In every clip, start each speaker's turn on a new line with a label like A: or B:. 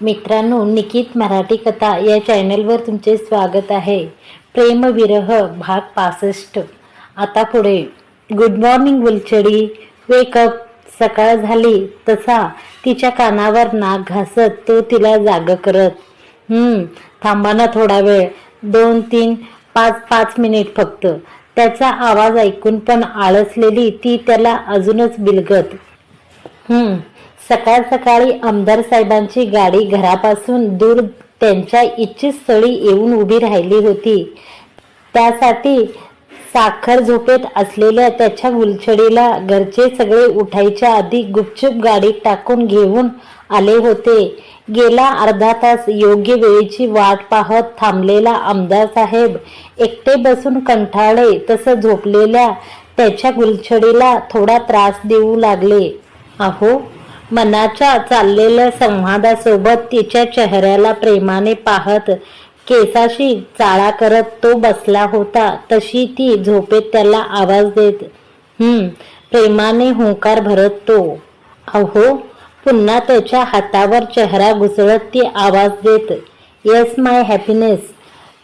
A: मित्रांनो निकित मराठी कथा या चॅनलवर तुमचे स्वागत आहे. प्रेमविरह भाग पासष्ट. आता पुढे. Good morning गुलछडी. वेकअप सकाळ झाली. तसा तिच्या कानावर नाक घासत तो तिला जाग करत. हम्म थांबा ना थोडा वेळ. दोन तीन पाच पाच मिनिट फक्त. त्याचा आवाज ऐकून पण आळसलेली ती त्याला अजूनच बिलगत. हम्म सकाळ सकाळी आमदार साहेबांची गाडी घरापासून दूर त्यांच्या इच्छितस्थळी येऊन उभी राहिली होती. त्यासाठी साखर झोपेत असलेल्या त्याच्या गुलछडीला घरचे सगळे उठायच्या आधी गुपचूप गाडीत टाकून घेऊन आले होते. गेला अर्धा तास योग्य वेळेची वाट पाहत थांबलेला आमदार साहेब एकटे बसून कंठाळे तसं झोपलेल्या त्याच्या गुलछडीला थोडा त्रास देऊ लागले. अहो मनाच्या चाललेल्या संवादासोबत तिच्या चेहऱ्याला प्रेमाने पाहत केसाशी चाळा करत तो बसला होता तशी ती झोपेत त्याला आवाज देत हम्म प्रेमाने हुंकार भरत तो. अहो पुन्हा त्याच्या हातावर चेहरा घुसळत ती आवाज देत येस माय हॅपीनेस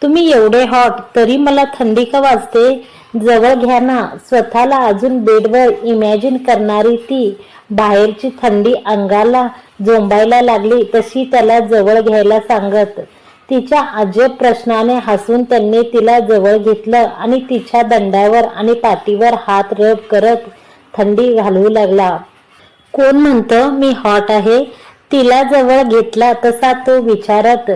A: तुम्ही एवढे हॉट तरी मला थंडी का वाजते? जवळ घ्या ना. स्वतःला अजून बेडवर इमॅजिन करणारी ती. बाहेरची थंडी अंगाला झोंबायला लागली तशी त्याला जवळ घ्यायला सांगत. तिच्या अजब प्रश्नाने हसून त्यांनी तिला जवळ घेतलं आणि तिच्या दंडावर आणि पाठीवर हात रब करत थंडी घालवू लागला. कोण म्हणतं मी हॉट आहे? तिला जवळ घेतला तसा तो विचारत.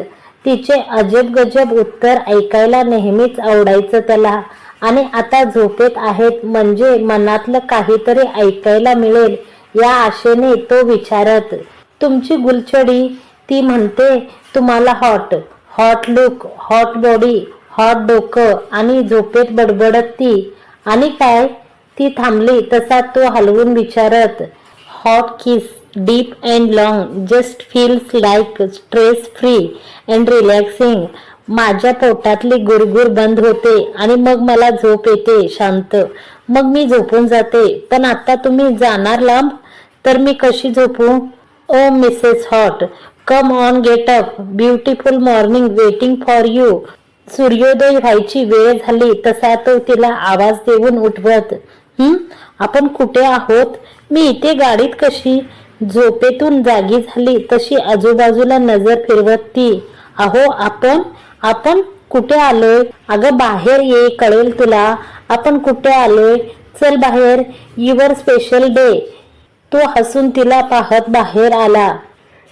A: तिचे अजब गजब उत्तर ऐकायला नेहमीच आवडायचं त्याला. आणि आता झोपेत आहेत म्हणजे मनातलं काहीतरी ऐकायला मिळेल या आशेने तो विचारत तुमची गुलछडी. ती म्हणते तुम्हाला hot hot look hot body hot डोकं आणि झोपेत बडबडत ती. आणि काय? ती थांबली तसा तो हलवून विचारत hot kiss. Deep and long just feels like stress free and relaxing माझ्या पोटातली गुरगुर बंद होते आणि मग मला झोप येते शांत. मग मी झोपून जाते. पण आता तुम्ही जाणार लांब? तर मी कशी झोपू? ओ Mrs hot come on get up beautiful morning waiting for you सूर्योदय व्हायची वेळ झाली तसा तो तिला आवाज देऊन उठवत हम्म आपण कुठे आहोत? मी इथे गाडीत कशी? झोपेतून जागी झाली तशी आजूबाजूला नजर फिरवत. ती अहो आपण आपण कुठे आलोय? अगं बाहेर ये कळेल तुला. आपण कुठे आलोय? चल बाहेर युवर स्पेशल डे. तो हसून तिला पाहत बाहेर आला.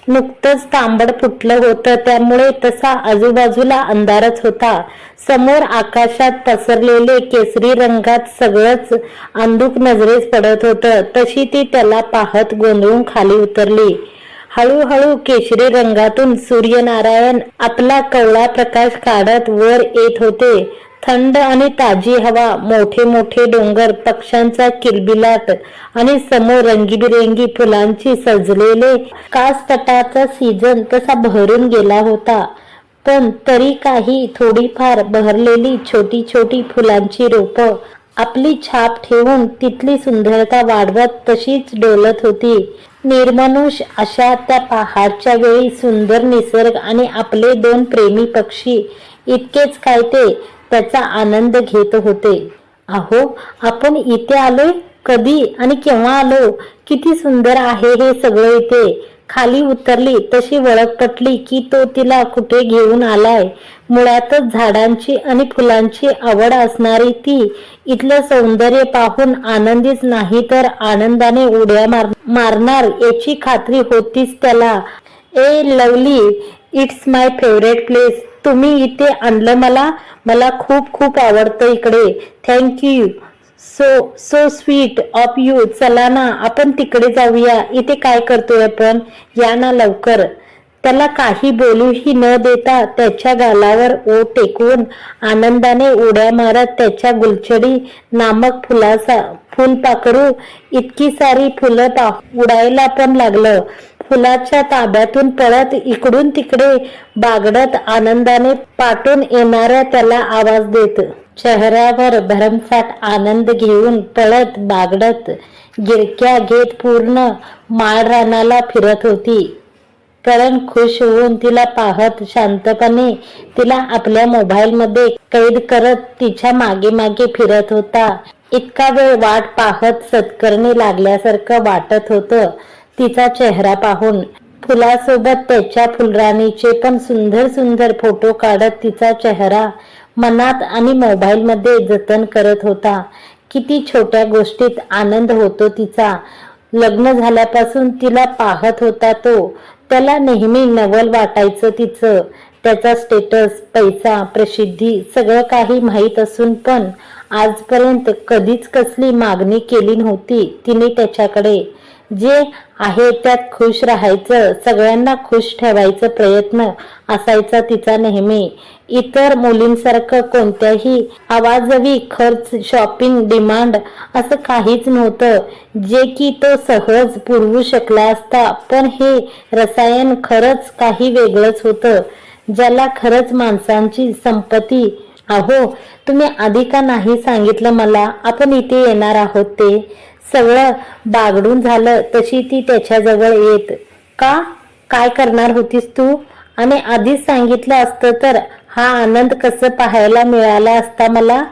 A: नुकतंच तांबड फुटलं होतं. त्यामुळे तसा आजूबाजूला अंधारच होता. समोर आकाशात पसरलेले केसरी रंगात सगळंच अंधुक नजरेस पडत होतं. तशी ती त्याला पाहत गोंधळून खाली उतरली. हळूहळू केशरी रंगातून सूर्यनारायण आपला कवळा प्रकाश काढत वर येत होते. थंड आणि ताजी हवा मोठे मोठे डोंगर पक्ष्यांचा किलबिलाट आणि समोर रंगीबिरंगी फुलांची सजलेले कास तटाचा सीझन तसा बहरून गेला होता. पण तरी काही थोडीफार बहरलेली छोटी छोटी फुलांची रोपं आपली छाप ठेवून तिथली सुंदरता वाढवत तशीच डोलत होती. निर्मनुष अशा त्या पहाडच्या वेळी सुंदर निसर्ग आणि आपले दोन प्रेमी पक्षी इतकेच काय ते त्याचा आनंद घेत होते. अहो आपण इथे आलोय? कधी आणि केव्हा आलो? किती सुंदर आहे हे सगळं इथे. खाली उतरली तशी वळख पटली की तो तिला कुठे घेऊन आलाय. मुळातच झाडांची आणि फुलांची आवड असणारी ती इथलं सौंदर्य पाहून आनंदीच नाही तर आनंदाने उड्या मार मारणार याची खात्री होतीच त्याला. ए lovely it's my favourite place तुम्ही इथे आणलं मला. मला खूप खूप आवडतं इकडे. Thank you so so sweet of you चला ना आपण तिकडे जाऊया. इथे काय करतोय आपण? या ना लवकर. त्याला काही बोलूही न देता त्याच्या गालावर ओ टेकवून आनंदाने उड्या मारत त्याच्या गुलछडी नामक फुलाचा फुलपाखरू इतकी सारी फुलं पा उडायला पण लागलं. फुलाच्या ताब्यातून पळत इकडून तिकडे बागडत आनंदाने पाठून येणाऱ्या त्याला आवाज देत. चेहऱ्यावर भरमसाठ आनंद घेऊन पळत बागडत गिरक्या घेत पूर्ण माळरानाला फिरत होती. करण खुश होऊन तिला पाहत शांतपणे तिला आपल्या मोबाईलमध्ये कैद करत तिच्यामागे मागे फिरत होता. इतका वेळ वाट पाहत सत्करणी लागल्यासारखं वाटत होतं. तिचा चेहरा पाहून फुलासोबत त्याच्या फुलराणीचे पण सुंदर सुंदर फोटो काढत तिचा चेहरा मनात आणि मोबाईलमध्ये जतन करत होता. किती छोट्या गोष्टीत आनंद होतो तिचा. लग्न झाल्यापासून तिला पाहत होता तो. त्याला नेहमी नवल वाटायचं तिचं. त्याचा स्टेटस पैसा प्रसिद्धी सगळं काही माहीत असून पण आजपर्यंत कधीच कसली मागणी केली नव्हती तिने त्याच्याकडे. जे आहे त्यात खुश राहायचं सगळ्यांना खुश ठेवायचं प्रयत्न असायचा तिचा नेहमी. इतर मुलींसारखं कोणत्याही आवाजवी खर्च शॉपिंग डिमांड असं काहीच नव्हतं. जे की तो सहज पुरवू शकला असता पण हे रसायन खरंच काही वेगळंच होतं. ज्याला खरंच माणसांची संपत्ती अहो तुम्ही आधी का नाही सांगितलं मला? आपण इथे येणार आहोत ते. सगळं बागडून झालं तशी ती त्याच्याजवळ येत. का? काय करणार होतीस तू? आणि आधीच सांगितलं असतं तर हा आनंद कसं पाहायला मिळाला असता मला?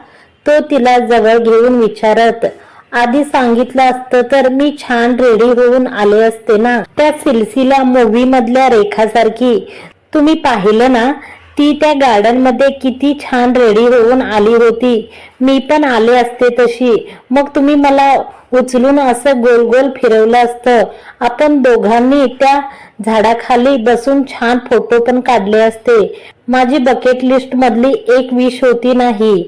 A: तो तिला जवळ घेऊन विचारत. आधी सांगितलं असतं तर मी छान रेडी होऊन आले असते ना त्या सिलसिला मूवी मधल्या रेखासारखी. तुम्ही पाहिलं ना ती त्या गार्डनमध्ये किती छान रेडी होऊन आली होती. मी पण आले असते तशी. मग तुम्ही मला उचलून असं गोल गोल फिरवलं असतं. आपण दोघांनी त्या झाडाखाली बसून छान फोटो पण काढले असते. माझी बकेट लिस्ट मधली एक विश होती नाही.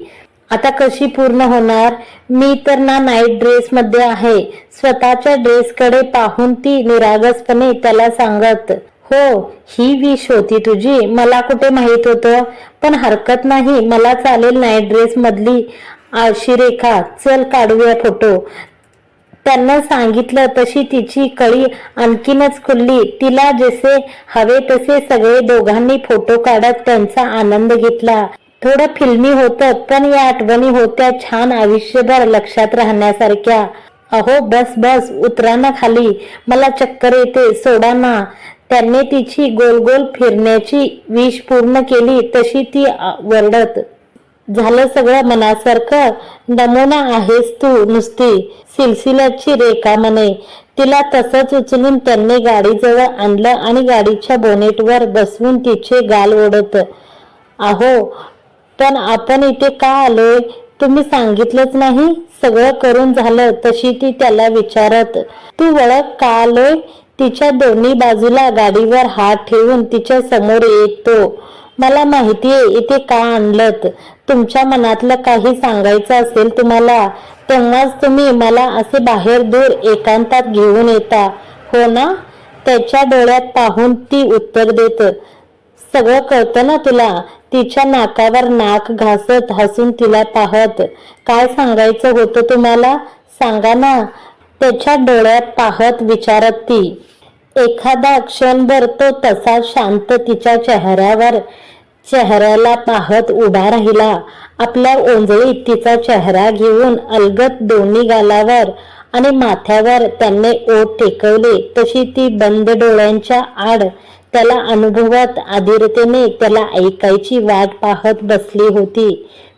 A: आता कशी पूर्ण होणार? मी तर ना नाईट ड्रेस मध्ये आहे. स्वतःच्या ड्रेसकडे पाहून ती निरागसपणे त्याला सांगत हो ही विश होती तुझी. मला कुठे माहीत होतं? पण हरकत नाही. मला चालेल नाईट ड्रेस मधली आळशी रेखा चल काढूया फोटो त्यांना सांगितलं तशी तिची कळी आणखीनच खुलली. तिला जसे हवे तसे सगळे दोघांनी फोटो काढत त्यांचा आनंद घेतला. थोडं फिल्मी होतं पण या आठवणी होत्या छान आयुष्यभर लक्षात राहण्यासारख्या. अहो बस बस उतरा ना खाली. मला चक्कर येते सोडा ना. त्यांनी तिची गोल गोल फिरण्याची विष पूर्ण केली तशी ती वरडत. झालं सगळं मनासारखं. नमुना आहेस तू नुसती. सिलसिल्याची रेखा म्हणे. तिला तसंच उचलून त्यांनी गाडीजवळ आणलं आणि गाडीच्या बोनेटवर बसवून तिचे गाल ओढत. अहो पण आपण इथे का आलोय? तुम्ही सांगितलंच नाही? सगळं करून झालं तशी ती त्याला विचारत. तू वळख का आलोय? तिच्या दोन्ही बाजूला गाडीवर हात ठेवून तिच्या समोर येतो. मला माहितीये इथे का आणलं तुमच्या मनातलं काही सांगायचं असेल तुम्हाला तेव्हाच तुम्ही मला असे बाहेर दूर एकांतात घेऊन येता. हो ना? त्याच्या डोळ्यात पाहून ती उत्तर देत सगळं कळतं ना तुला? तिच्या नाकावर नाक घासत हसून तिला पाहत. काय सांगायचं होतं तुम्हाला? सांगा ना. त्याच्या डोळ्यात पाहत विचारत ती. एखादा क्षणभर तो तसा शांत तिच्या चेहऱ्यावर. चेहऱ्याला पाहत उभा राहिला. आपल्या ओंजळीत तिचा चेहरा घेऊन अलगत दोन्ही गालावर आणि माथ्यावर त्याने ओठ टेकवले. तशी ती बंद डोळ्यांच्या आड त्याला अनुभवत आधिरतेने त्याला ऐकायची वाट पाहत बसली होती.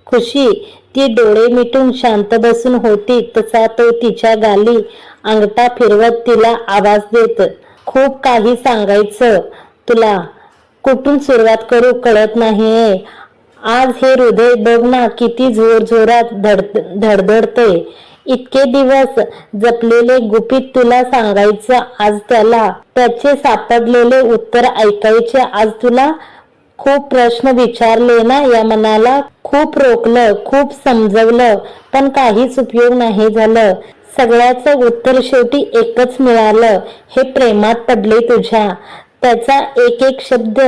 A: खुशी ती डोळे मिटून शांत बसून होती. तसा तो तिच्या गाली अंगठा फिरवत तिला आवाज देत खूप काही सांगायचं. तुला कुठून सुरुवात करू कळत नाहीये. आज हे हृदय बघ ना किती जोर जोरात धड धडधडतय. इतके दिवस जपलेले गुपित तुला सांगायचं आज त्याला. त्याचे सापडलेले उत्तर ऐकायचे आज तुला. खूप प्रश्न विचारले ना या मनाला. खूप रोखलं खूप समजवलं पण काहीच उपयोग नाही झालं. सगळ्याचं उत्तर शेवटी एकच मिळालं. हे प्रेमात पडले तुझ्या. त्याचा एक एक शब्द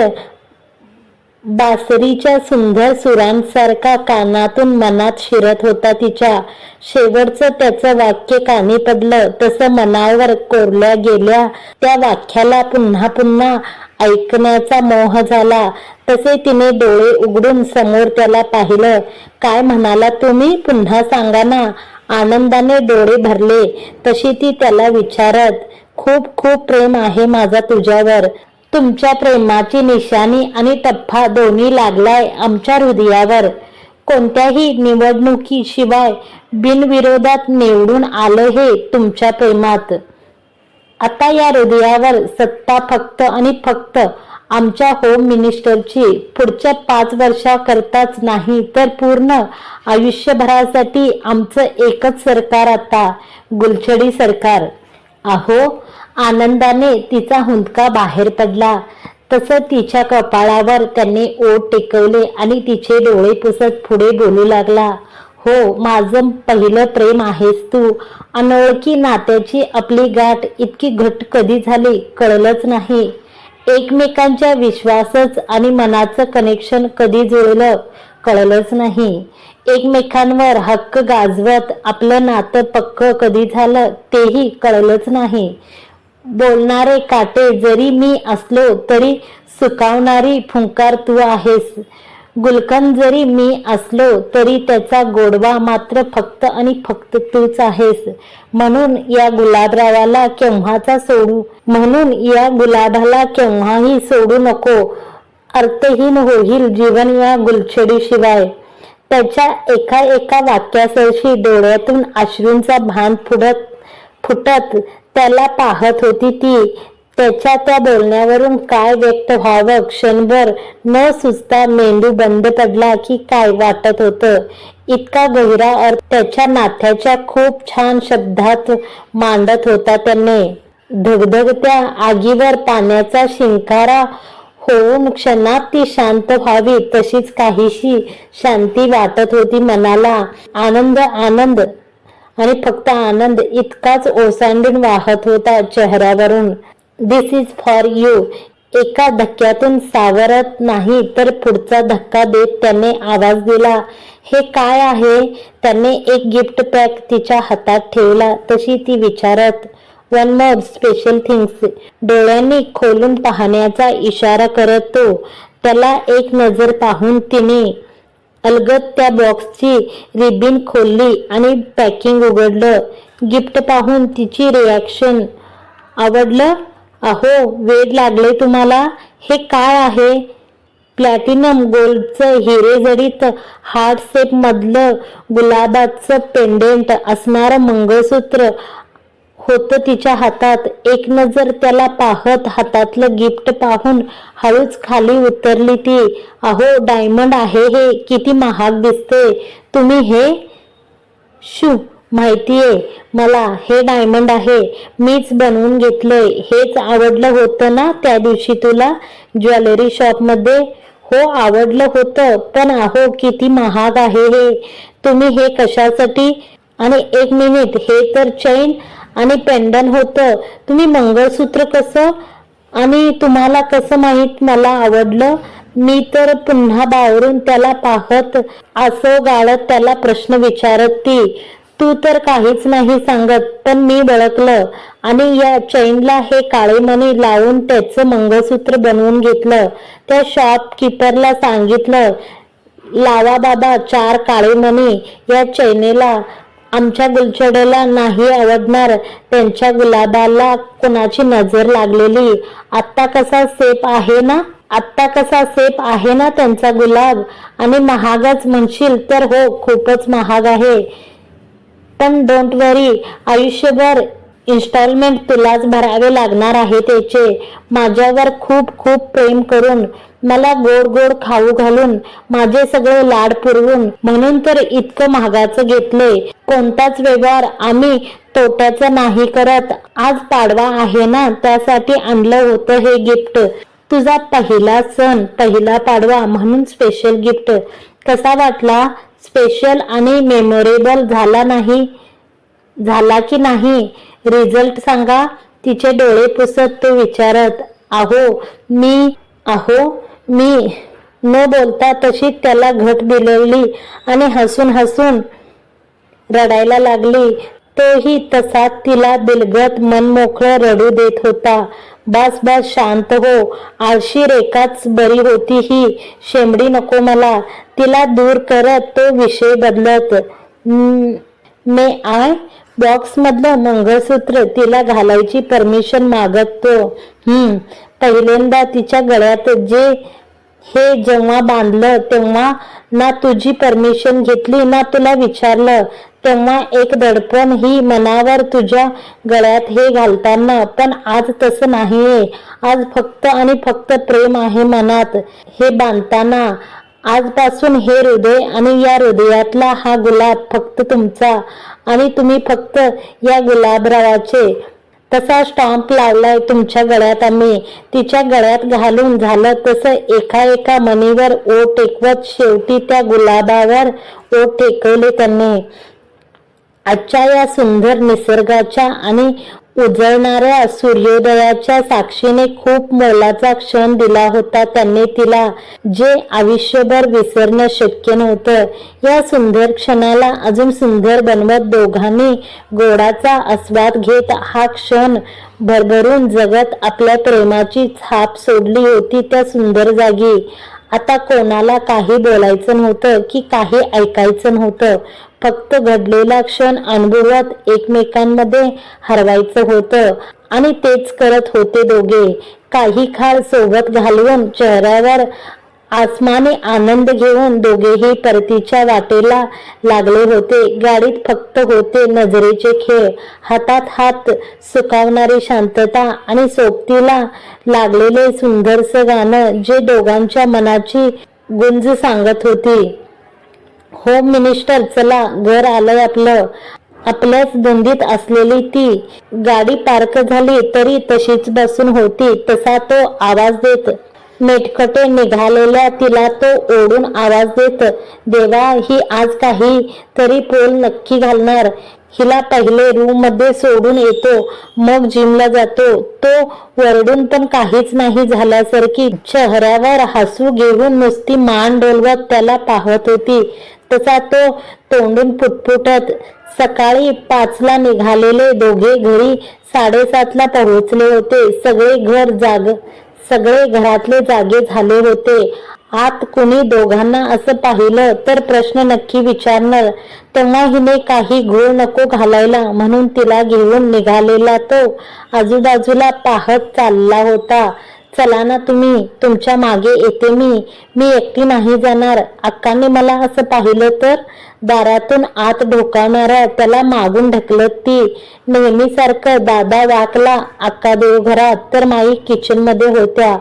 A: बासरीच्या सुंदर सुरांसारखा कानातून मनात शिरत होता तिच्या. शेवटचं त्याचं वाक्य कानी पडलं. तसं मनावर कोरल्या गेल्या. त्या वाक्याला पुन्हा पुन्हा ऐकण्याचा मोह झाला. तसे तिने डोळे उघडून समोर त्याला पाहिलं. काय म्हणाला तुम्ही? पुन्हा सांगा ना. आनंदाने डोळे भरले. तशी ती त्याला विचारत खूप खूप प्रेम आहे माझा तुझ्यावर. तुमच्या प्रेमाची निशाणी आणि टप्पा दोन्ही लागलाय आमच्या हृदयावर. कोणत्याही निवडणुकीशिवाय बिनविरोधात निवडून आलं हे तुमच्या प्रेमात. आता या हृदयावर सत्ता फक्त आणि फक्त आमच्या होम मिनिस्टरची पुढच्या पाच वर्षाकरताच नाही तर पूर्ण आयुष्यभरासाठी आमचं एकच सरकार आता गुलछडी सरकार. अहो आनंदाने तिचा हुंदका बाहेर पडला. तसं तिच्या कपाळावर त्यांनी ओट टेकवले आणि तिचे डोळे पुसत पुढे बोलू लागला. हो माझं पहिलं प्रेम आहेस तू. अनोळखी नात्याची आपली गाठ इतकी घट्ट कधी झाली कळलंच नाही. एकमेकांच्या विश्वासच आणि मनाचं कनेक्शन कधी जुळलं कळलंच नाही. एकमेकांवर हक्क गाजवत आपलं नातं पक्क कधी झालं तेही कळलंच नाही. बोलणारे काटे जरी मी असलो तरी सुकावणारी फुंकार तू आहेस. गुलकंद जरी मी असलो तरी त्याचा गोडवा मात्र फक्त आणि फक्त तूच आहेस. म्हणून या गुलाबरावाला केव्हाचा सोडू? म्हणून या गुलाबाला केव्हाही सोडू नको. अर्थहीन होईल जीवन या गुलछडीशिवाय. त्याच्या एका एका वाक्यासरशी डोळ्यातून अश्रूंचा भान फुटत फुटत त्याला पाहत होती ती. त्याच्या त्या बोलण्यावरून काय व्यक्त व्हावं? क्षणभर न सुचता मेंदू बंद पडला की काय वाटत होतं? इतका गहिरा अर्थ त्याच्या नात्याच्या खूप छान शब्दात मांडत होता त्याने. धगधगत्या आगीवर पाण्याचा शिंकारा होऊन क्षणात ती शांत व्हावी तशीच काहीशी शांती वाटत होती मनाला. आनंद आनंद. आणि फक्त आनंद इतकाच ओसांडून वाहत होता चेहऱ्यावरून. दिस इज फॉर यू एका धक्क्यातून सावरत नाही तर पुढचा धक्का देत त्याने आवाज दिला. हे काय आहे? त्याने एक गिफ्ट पॅक तिच्या हातात ठेवला. तशी ती विचारत वन मोर स्पेशल थिंग्स डोळ्यांनी खोलून पाहण्याचा इशारा करत तो. त्याला एक नजर पाहून तिने अलगद त्या बॉक्सची रिबिन खोलली आणि पॅकिंग उघडलं. गिफ्ट पाहून तिची रिॲक्शन आवडलं? अहो वेड लागले तुम्हाला? हे काय आहे? प्लॅटिनम गोल्डचं हिरेजडीत हार्ट शेप मधलं गुलाबाचं पेंडेंट असणारं मंगळसूत्र होतं तिच्या हातात. एक नजर त्याला पाहत हातातलं गिफ्ट पाहून हळूच खाली उतरली ती. अहो डायमंड आहे हे. किती महाग दिसते तुम्ही हे शू माहितीये मला हे डायमंड आहे मीच बनवून घेतलंय हेच आवडलं होतं ना त्या दिवशी तुला? ज्वेलरी शॉपमध्ये? हो आवडलं होतं पण अहो किती महाग आहे हे. तुम्ही हे कशासाठी? आणि एक मिनिट हे तर चैन आणि पेंडन होतं. तुम्ही मंगळसूत्र कसं? आणि तुम्हाला कसं माहीत मला आवडलं? मी तर पुन्हा बावरून त्याला पाहत असं गाळत त्याला प्रश्न विचारत ती. तू तर काहीच नाही सांगत पण मी बळकलं. आणि या चैनला हे काळे मणी लावून त्याचं मंगळसूत्र बनवून घेतलं. त्या शॉपकीपरला सांगितलं लावा बाबा चार काळे मणी. या चैनेला आमच्या गुलछड्याला नाही आवडणार. त्यांच्या गुलाबाला कोणाची नजर लागलेली? आत्ता कसा सेप आहे ना? आत्ता कसा सेप आहे ना त्यांचा गुलाब? आणि महागच म्हणशील तर हो खूपच महाग आहे. पण डोंट वरी आयुष्यभर इन्स्टॉलमेंट तुलाच भरावे लागणार आहे त्याचे. माझ्यावर खूप खूप प्रेम करून मला गोड गोड खाऊ घालून माझे सगळे लाड पुरवून म्हणून तर इतकं महागाचं घेतले. कोणताच व्यवहार आम्ही तोट्याचा नाही करत. आज पाडवा आहे ना त्यासाठी आणलं होतं हे गिफ्ट तुझा पहिला सण पहिला पाडवा म्हणून स्पेशल गिफ्ट कसा वाटला? स्पेशल आणि मेमोरेबल झाला नाही. झाला की नाही? रिझल्ट सांगा. तिचे डोळे पुसत तो विचारत आहो मी आहो मी. न बोलता तशी त्याला घट दिलेली आणि हसून हसून रडायला लागली. तोही तसाच तिला दिलगत मन मोकळं रडू देत होता. बस बस शांत हो. आळशी रेखाच बरी होती ही. शेंबडी नको मला. तिला दूर करत तो विषय बदलत मे आय बॉक्स मधलं मंगळसूत्र तिला घालायची परमिशन मागत. तो हम्म पहिल्यांदा तिच्या गळ्यात जे हे जेव्हा बांधलं तेव्हा ना तुझी परमिशन घेतली ना तुला विचारलं तेव्हा एक दडपण ही मनावर तुझ्या गळ्यात हे घालताना पण आज तसं नाहीये. आज फक्त आणि फक्त प्रेम आहे मनात. हे बांधताना आजपासून हे हृदय आणि या हृदयातला हा गुलाब फक्त तुमचा आणि तुम्ही फक्त या गुलाबरावाचे. तसा स्टॉम्प लावलाय तुमच्या गळ्यात आम्ही. तिच्या गळ्यात घालून झालं तसं एका एका मणीवर ओ टेकवत शेवटी त्या गुलाबावर ओ टेकवले त्यांनी. आजच्या या सुंदर निसर्गाच्या आणि उजळणाऱ्या सूर्योदयाच्या साक्षीने खूप मोलाचा क्षण दिला होता त्यांनी तिला जे आयुष्यभर विसरणं शक्य नव्हतं. या सुंदर क्षणाला अजून सुंदर बनवत दोघांनी गोडाचा आस्वाद घेत हा क्षण भरभरून जगत आपल्या प्रेमाची छाप सोडली होती त्या सुंदर जागी. आता कोणाला काही बोलायचं नव्हतं की काही ऐकायचं नव्हतं. फक्त घडलेला क्षण अनुभवत एकमेकांमध्ये हरवायचं होतं. आणि तेच करत होते दोघे. काही खाल सोबत घालवून चेहऱ्यावर आसमाने आनंद घेऊन दोघेही परतीच्या वाटेला लागले होते. गाडीत फक्त होते नजरेचे खेळ. हातात हात सुकावणारी शांतता आणि सोबतीला लागलेले सुंदरसं गाणं जे दोघांच्या मनाची गुंज सांगत होती. होम मिनिस्टर चला घर आलंय आपलं. आपल्याच धुंदीत असलेली ती. गाडी पार्क झाली तरी तशीच बसून होती. तसा तो आवाज देत मेटखटे निघालेल्या तिला तो ओढून आवाज देत देवा ही आज काही तरी पोल नक्की घालणार. हिला पहिले रूममध्ये सोडून येतो मग जिमला जातो. तो वरडून पण काहीच नाही झाल्यासारखी चेहऱ्यावर हसू घेऊन नुसती मान डोलवत त्याला पाहत होती. तसा तो तोंडून पुटपुटत सकाळी पाचला निघालेले दोघे घरी साडेसातला पोहोचले होते. सगळे घर जाग सगळे घरातले जागे झाले होते. आत कुणी दोघांना असं पाहिलं तर प्रश्न नक्की विचारणार. तेव्हा हिने काही घोळ नको घालायला म्हणून तिला घेऊन निघालेला तो आजूबाजूला पाहत चालला होता. चला ना तुम्ही तुमच्या मागे येते मी. मी एकटी नाही जाणार. अक्काने मला असं पाहिलं तर दारातून आत ढोकावणारा त्याला मागून ढकलत ती. नेहमीसारखं दादा वाकला अक्का देवघरात तर माई किचनमध्ये होत्या.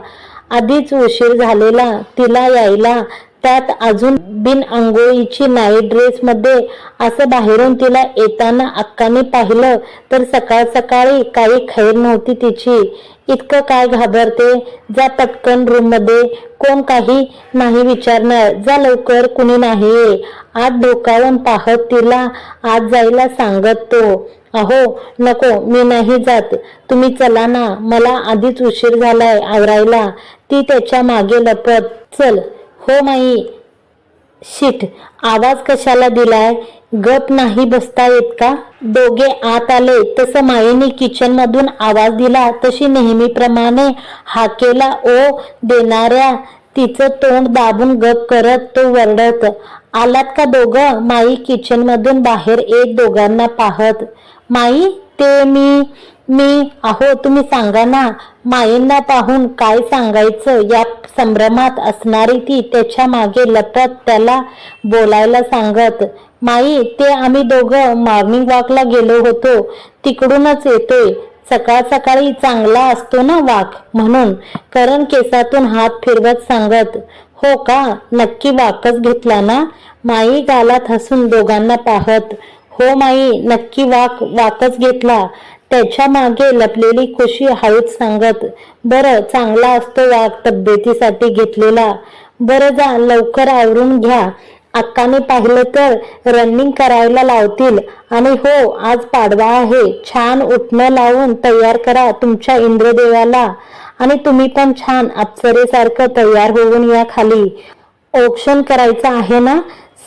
A: आधीच उशीर झालेला तिला यायला त्यात अजून बिन अंघोळीची नाईट ड्रेस मध्ये असं बाहेरून तिला येताना अक्काने पाहिलं तर सकाळ सकाळी काही खैर नव्हती तिची. इतकं काय घाबरते? जा पटकन रूममध्ये. कोण काही नाही विचारणार. जा लवकर कुणी नाही आत डोकावून पाहत तिला आत जायला सांगत. तो अहो नको मी नाही जात. तुम्ही चला ना. मला आधीच उशीर झालाय आवरायला. ती त्याच्यामागे लपत. चल. हो माई. शिट आवाज कशाला दिलाय? गप नाही बसता येत का? दोघे आत आले तसं माईने किचन मधून आवाज दिला तशी नेहमीप्रमाणे हाकेला ओ देणाऱ्या तिचं तोंड दाबून गप करत तो वरडत. आलात का दोघं? माई किचन मधून बाहेर एक दोघांना पाहत. माई ते मी मी अहो तुम्ही सांगा ना माईंना पाहून काय सांगायचं? या संभ्रमात असणारी ती त्याच्यामागे लपत त्याला बोलायला सांगत माई ते आम्ही दोघं मॉर्निंग वॉकला गेलो होतो. तिकडूनच येतोय. सकाळ सकाळी चांगला असतो ना वाक म्हणून करण केसातून हात फिरवत सांगत हो का? नक्की वाकच घेतला ना? माई गालात हसून दोघांना पाहत हो माई नक्की वाक वाकच घेतला. त्याच्यामागे लपलेली खुशी हळूच सांगत बरं चांगला असतो वाघ तब्येतीसाठी घेतलेला. बरं जा लवकर आवरून घ्या. अक्काने पाहिलं तर रनिंग करायला लावतील. आणि हो आज पाडवा आहे. छान उठणं लावून तयार करा तुमच्या इंद्रदेवाला. आणि तुम्ही पण छान अप्सरेसारखं तयार होऊन या खाली. औक्षण करायचं आहे ना?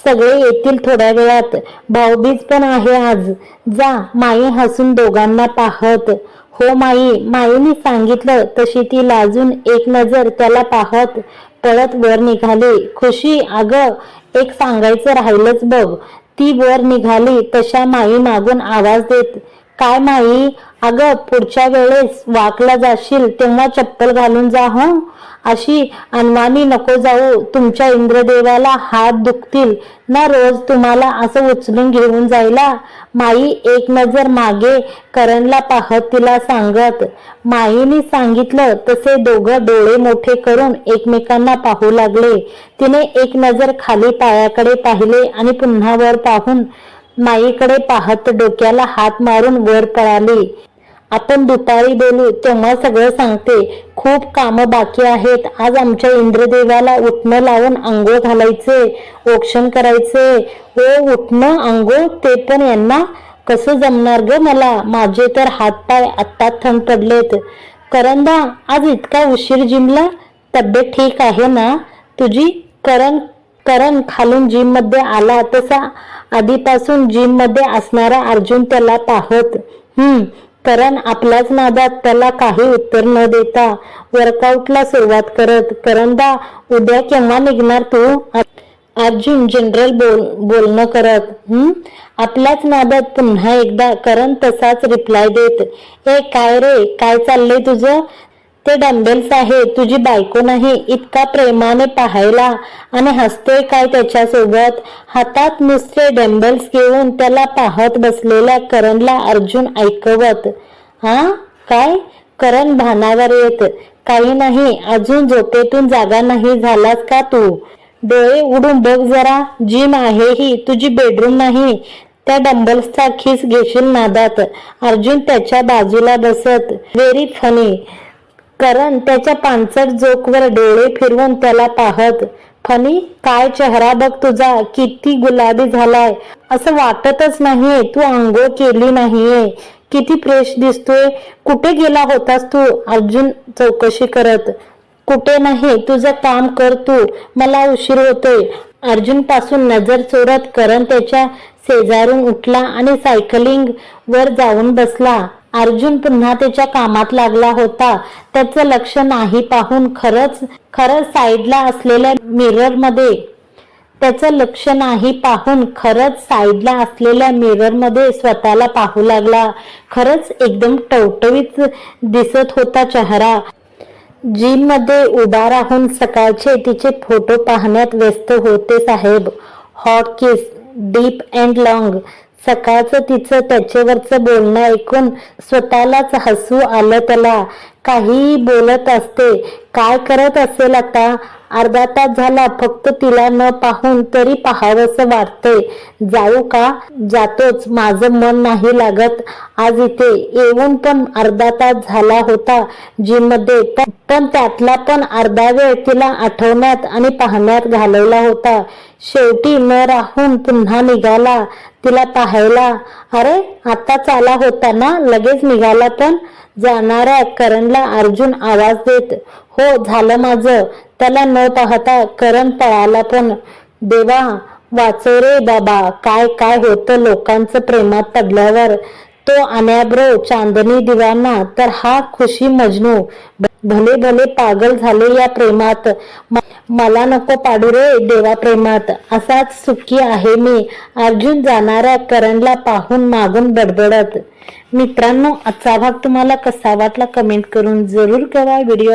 A: सगळे येतील थोड्या वेळात. भाऊबीज पण आहे आज. जा माई हसून दोघांना पाहत. हो माई माईने सांगितलं तशी ती लाजून एक नजर त्याला पाहत. पळत वर निघाली. खुशी अगं एक सांगायचं राहिलंच बघ. ती वर निघाली तशा माई मागून आवाज देत. काय माई अगं पुढच्या वेळेस वाकला जाशील तेव्हा चप्पल घालून जा हो? अशी अनवाणी नको जाऊ तुमच्या इंद्रदेवाला हात दुखतील. ना रोज तुम्हाला असं उचलून घेऊन जायला? माई एक नजर मागे करणला पाहत तिला सांगत माईने सांगितलं तसे दोघं डोळे मोठे करून एकमेकांना पाहू लागले. तिने एक नजर खाली पायाकडे पाहिले आणि पुन्हा वर पाहून माईकडे पाहत डोक्याला हात मारून वर पळाली. आपण दुपारी बोलू तेव्हा सगळं सांगते. खूप कामं बाकी आहेत. आज आमच्या इंद्रदेवाला उठणं लावून आंघोळ घालायचे औक्षण करायचे. हो उठणं आंघोळ ते पण यांना कसं जमणार ग मला? माझे तर हातपाय आत्ताच थंड पडलेत. करंदा आज इतका उशीर जिमला? तब्येत ठीक आहे ना? तुझी करण करण खालून जिममध्ये आला तसा आधीपासून जिममध्ये असणारा अर्जुन त्याला पाहत हम्म करण आपल्याच नादात त्याला काही उत्तर न देता वर्कआउटला सुरुवात करत करंदा उद्या केव्हा निघणार तू? अर्जुन जनरल बोल बोलणं करत हम्म आपल्याच नादात पुन्हा एकदा करण तसाच रिप्लाय देत ए काय रे काय चाललंय तुझं? ते डंबेल्स आहे तुझी बायको नाही इतका प्रेमाने पाहायला आणि हसते काय त्याच्यासोबत? हातात नुसते डंबेल्स घेऊन त्याला पाहत बसलेल्या करणला अर्जुन ऐकवत हा? काय? करण भानावर येत. काही नाही अजून झोपेतून जागा नाही झालास का तू? डोळे उडून बघ जरा जिम आहे ही तुझी बेडरूम नाही. त्या डंबल्सचा खिस घेशील नादात. अर्जुन त्याच्या बाजूला बसत व्हेरी फनी. करण त्याच्या पांचट जोकवर डोळे फिरवून त्याला पाहत फनी काय चेहरा बघ तुझा किती गुलाबी झालाय. असं वाटतच नाहीये तू आंघोळ केली नाहीये. किती फ्रेश दिसतोय. कुठे गेला होतास तू? अर्जुन चौकशी करत कुठे नाही तुझं काम कर तू. मला उशीर होतोय. अर्जुनपासून नजर चोरत करण त्याच्या शेजारून उठला आणि सायकलिंग वर जाऊन बसला. अर्जुन पुन्हा त्याच्या कामात लागला होता. त्याचं लक्ष नाही पाहून खरंच खरंच साईडला असलेल्या मिररमध्ये. त्याचं लक्ष नाही पाहून खरंच साईडला असलेल्या मिररमध्ये स्वतःला पाहू लागला. खरंच एकदम टवटवीत दिसत होता चेहरा. जिममध्ये उभा राहून सकाळचे तिचे फोटो पाहण्यात व्यस्त होते साहेब. Hot kiss deep and long. सकाळचं तिचं त्याच्यावरचं बोलणं ऐकून स्वतःलाच हसू आलं त्याला. काहीही बोलत असते. काय करत असेल आता? अर्धा तास झाला फक्त तिला न पाहून तरी पाहावंसं वाटतंय. जाऊ का? जातोच. माझं मन नाही लागत. आज इथे. येऊन पण अर्धा तास झाला होता जिममध्ये. पण त्यातला पण अर्धा वेळ तिला आठवण्यात आणि पाहण्यात घालवला होता. शेवटी न राहून पुन्हा निघाला. तिला पाहायला अरे आता चाला होता ना लगेच निघाला पण? जाणाऱ्या करणला अर्जुन आवाज देत हो झालं माझं. त्याला न पाहता करण पळाला पण. देवा वाचव रे बाबा. काय काय होतं लोकांचं प्रेमात पडल्यावर? तो अनॅब्रो चांदणी दिवाना तर हा खुशी मजनू. भले भले पागल झाले या प्रेमात. मला नको पाडू रे देवा प्रेमात. असाच सुखी आहे मी. अर्जुन जाणाऱ्या करणला पाहून मागून बडबडत. मित्रांनो आजचा भाग तुम्हाला कसा वाटला कमेंट करून जरूर करा व्हिडिओ